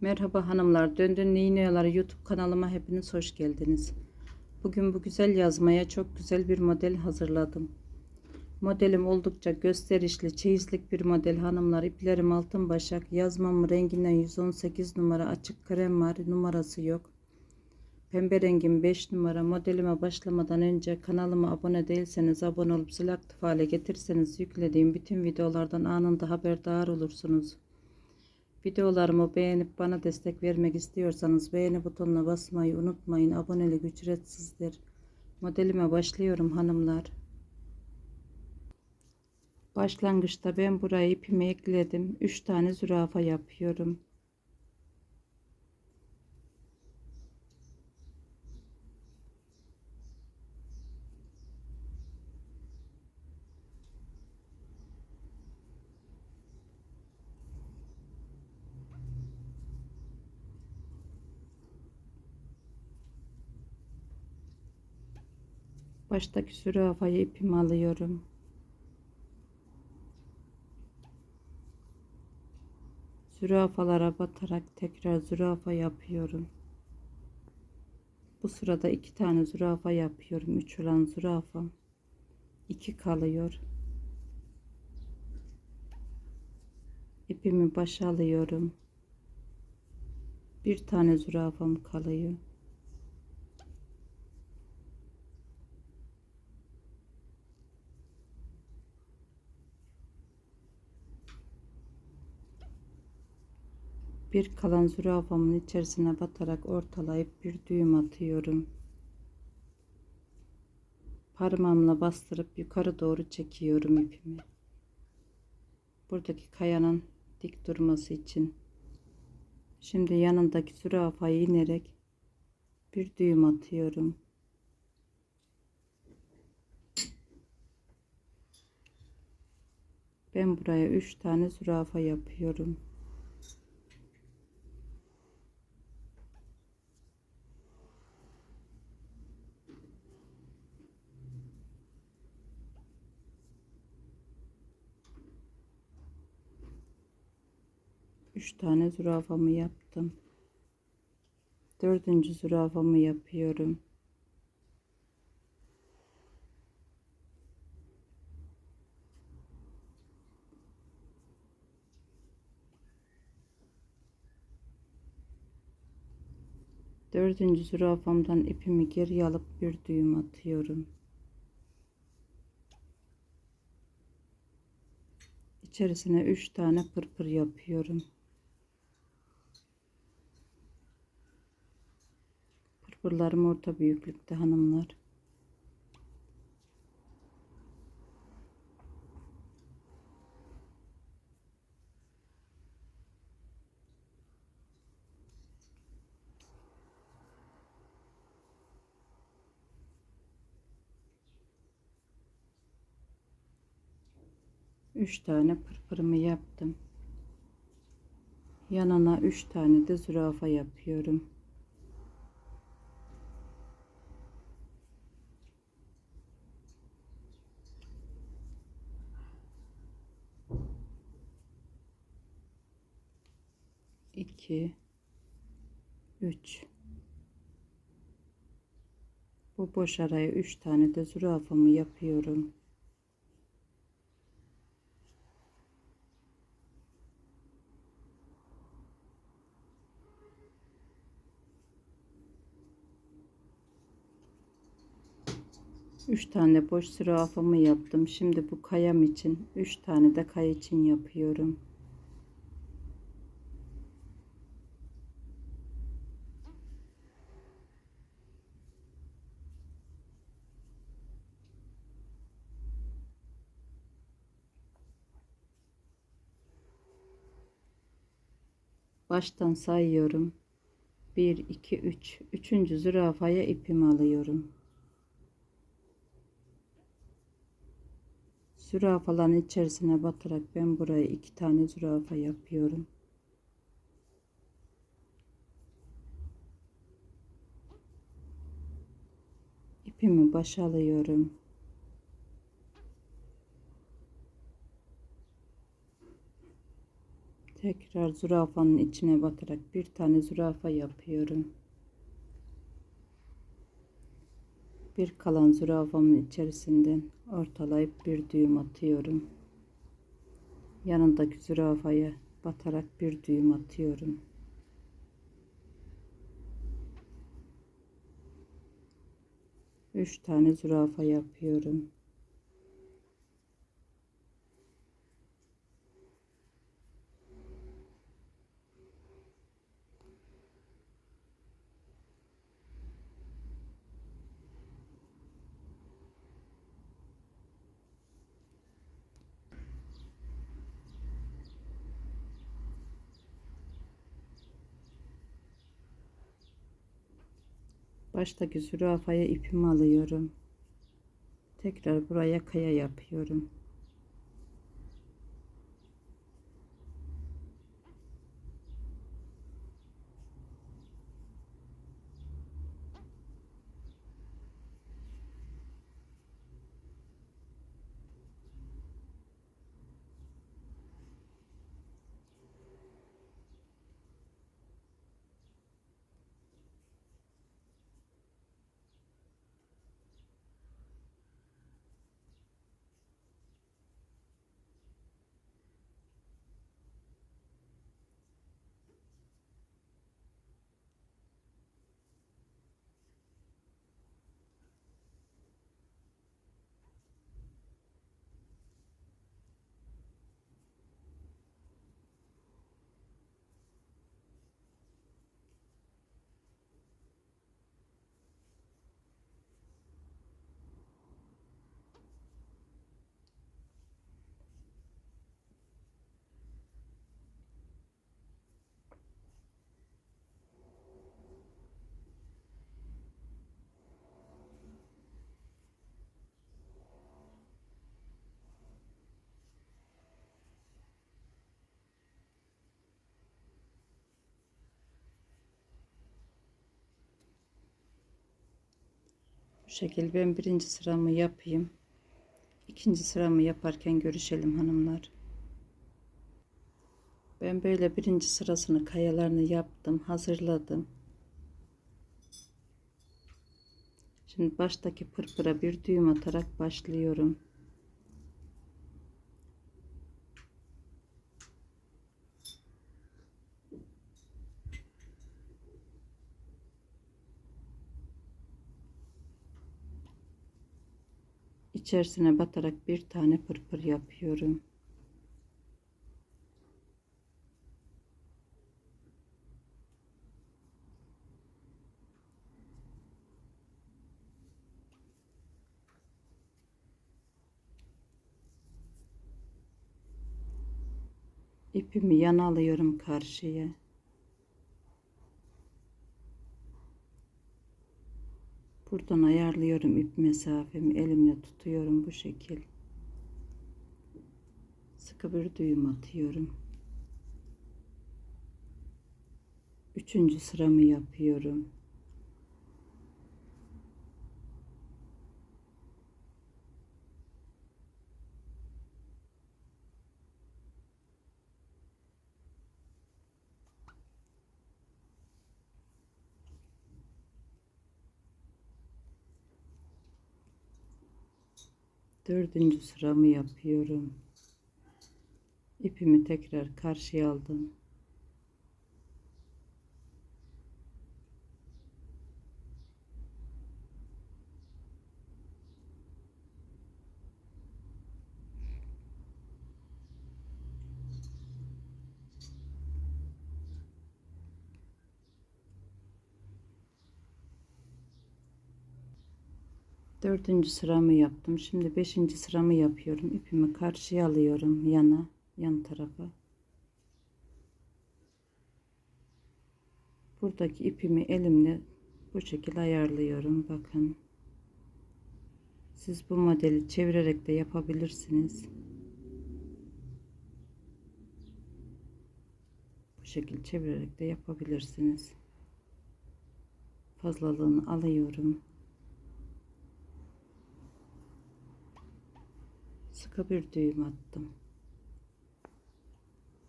Merhaba hanımlar, Döndün İğneyaları YouTube kanalıma hepiniz hoş geldiniz. Bugün bu güzel yazmaya çok güzel bir model hazırladım. Modelim oldukça gösterişli, çeyizlik bir model hanımlar. İplerim altın başak, yazmam renginden 118 numara açık krem var, numarası yok. Pembe rengim 5 numara. Modelime başlamadan önce kanalıma abone değilseniz abone olup zil aktif hale getirseniz yüklediğim bütün videolardan anında haberdar olursunuz. Videolarımı beğenip bana destek vermek istiyorsanız beğeni butonuna basmayı unutmayın. Abonelik ücretsizdir. Modelime başlıyorum hanımlar. Başlangıçta ben buraya ipimi ekledim. 3 tane zürafa yapıyorum. Baştaki zürafayı ipimi alıyorum. Zürafalara batarak tekrar zürafa yapıyorum. Bu sırada iki tane zürafa yapıyorum. Üç olan zürafa. iki kalıyor. İpimi başa alıyorum. Bir tane zürafam kalıyor. Bir kalan zürafamın içerisine batarak ortalayıp bir düğüm atıyorum. Parmağımla bastırıp yukarı doğru çekiyorum ipimi. Buradaki kayanın dik durması için. Şimdi yanındaki zürafayı inerek bir düğüm atıyorum. Ben buraya 3 tane zürafa yapıyorum. Üç tane zürafamı yaptım. Dördüncü zürafamı yapıyorum. Dördüncü zürafamdan ipimi geri alıp bir düğüm atıyorum. İçerisine üç tane pırpır yapıyorum. Pırpırlarım orta büyüklükte hanımlar. Üç tane pırpırımı yaptım. Yanına üç tane de zürafa yapıyorum. İki, üç. Bu boş araya üç tane de zürafamı yapıyorum. Üç tane boş zürafamı yaptım. Şimdi bu kayam için üç tane de kay için yapıyorum. Baştan sayıyorum. 1 2 3. Üçüncü zürafaya ipimi alıyorum. Zürafaların içerisine batarak ben buraya iki tane zürafa yapıyorum. İpimi başa alıyorum. Tekrar zürafanın içine batarak bir tane zürafa yapıyorum. Bir kalan zürafamın içerisinden ortalayıp bir düğüm atıyorum. Yanındaki zürafaya batarak bir düğüm atıyorum. Üç tane zürafa yapıyorum. Baştaki zürafaya ipimi alıyorum. Tekrar buraya kaya yapıyorum. Bu şekilde ben birinci sıramı yapayım. İkinci sıramı yaparken görüşelim hanımlar. Ben böyle birinci sırasını kayalarını yaptım, hazırladım. Şimdi baştaki pırpıra bir düğüm atarak başlıyorum. İçerisine batarak bir tane pırpır yapıyorum. İpimi yana alıyorum karşıya. Buradan ayarlıyorum ip mesafemi. Elimle tutuyorum bu şekil. Sıkı bir düğüm atıyorum. Üçüncü sıramı yapıyorum. Dördüncü sıramı yapıyorum. İpimi tekrar karşıya aldım. Dördüncü sıramı yaptım. Şimdi beşinci sıramı yapıyorum. İpimi karşıya alıyorum yana, yan tarafa. Buradaki ipimi elimle bu şekilde ayarlıyorum. Bakın. Siz bu modeli çevirerek de yapabilirsiniz. Bu şekilde çevirerek de yapabilirsiniz. Fazlalığını alıyorum. Sıkı bir düğüm attım.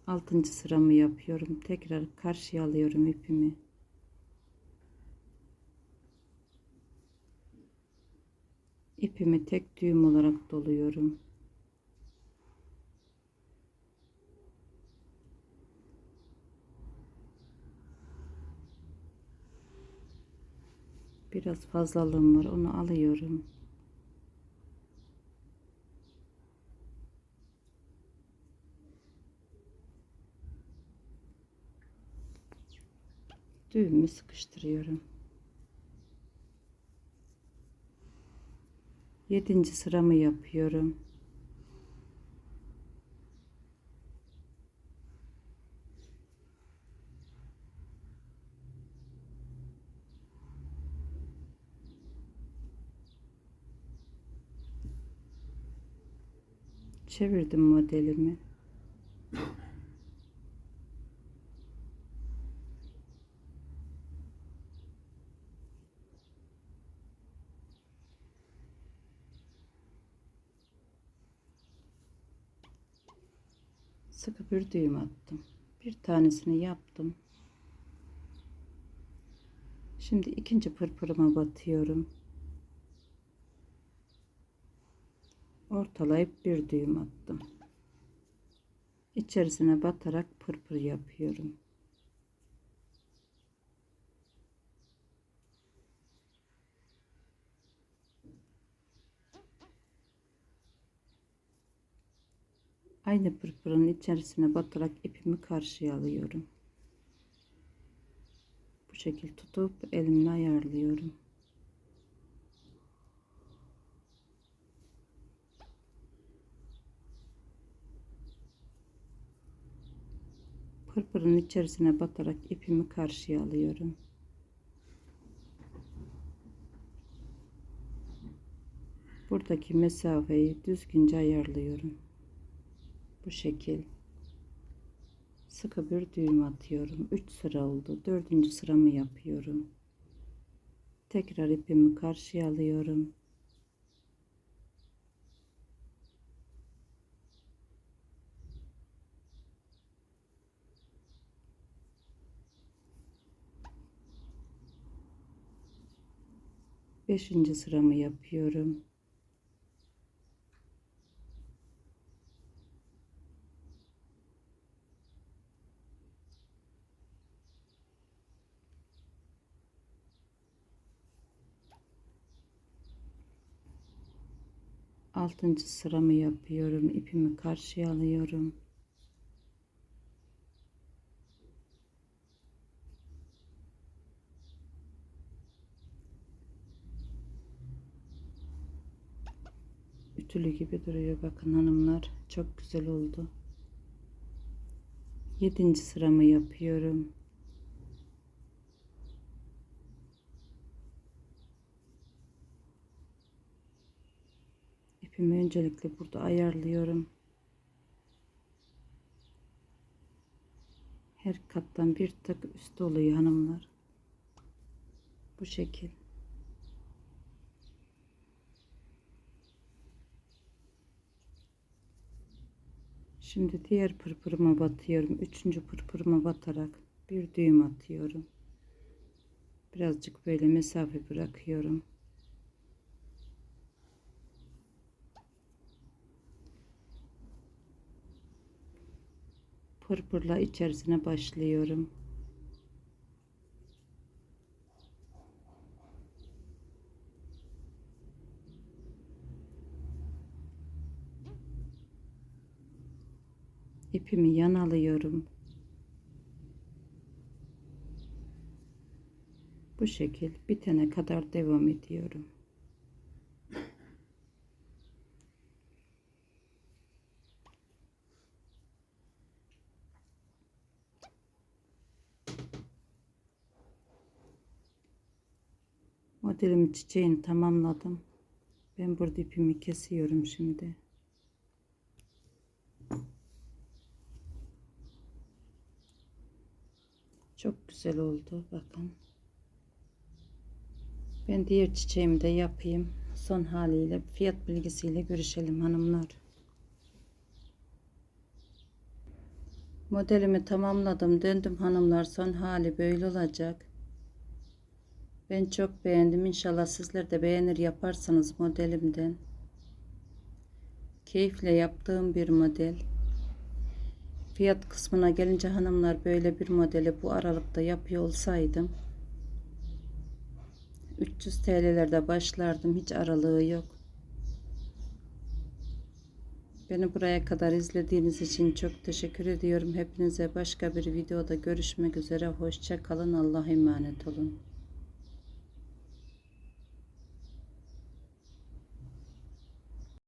Altıncı sıramı yapıyorum. Tekrar karşıya alıyorum ipimi. İpimi tek düğüm olarak doluyorum. Biraz fazlalığım var. Onu alıyorum. Düğümü sıkıştırıyorum. Yedinci sıramı yapıyorum. Çevirdim modelimi. Sıkı bir düğüm attım. Bir tanesini yaptım. Şimdi ikinci pırpırıma batıyorum. Ortalayıp bir düğüm attım. İçerisine batarak pırpır yapıyorum. Aynı pırpırın içerisine batarak ipimi karşıya alıyorum. Bu şekil tutup elimle ayarlıyorum. Pırpırın içerisine batarak ipimi karşıya alıyorum. Buradaki mesafeyi düzgünce ayarlıyorum. Bu şekil. Sıkı bir düğüm atıyorum. 3 sıra oldu. 4. sıramı yapıyorum. Tekrar ipimi karşıya alıyorum. Beşinci sıramı yapıyorum. Altıncı sıramı yapıyorum. İpimi karşıya alıyorum. Ütülü gibi duruyor bakın hanımlar. Çok güzel oldu. Yedinci sıramı yapıyorum. İpimi öncelikle burada ayarlıyorum. Her kattan bir tık üst oluyor hanımlar. Bu şekil. Şimdi diğer pırpırıma batıyorum. Üçüncü pırpırıma batarak bir düğüm atıyorum. Birazcık böyle mesafe bırakıyorum. Pırpırla içerisine başlıyorum. ipimi yan alıyorum. Bu şekil bitene kadar devam ediyorum. Modelimi çiçeğini tamamladım. Ben burada ipimi kesiyorum şimdi. Çok güzel oldu. Bakın. Ben diğer çiçeğimi de yapayım. Son haliyle fiyat bilgisiyle görüşelim hanımlar. Modelimi tamamladım. Döndüm hanımlar. Son hali böyle olacak. Ben çok beğendim. İnşallah sizler de beğenir yaparsanız modelimden. Keyifle yaptığım bir model. Fiyat kısmına gelince hanımlar böyle bir modeli bu aralıkta yapıyor olsaydım 300 TL'lerde başlardım. Hiç aralığı yok. Beni buraya kadar izlediğiniz için çok teşekkür ediyorum. Hepinize başka bir videoda görüşmek üzere. Hoşça kalın. Allah'a emanet olun.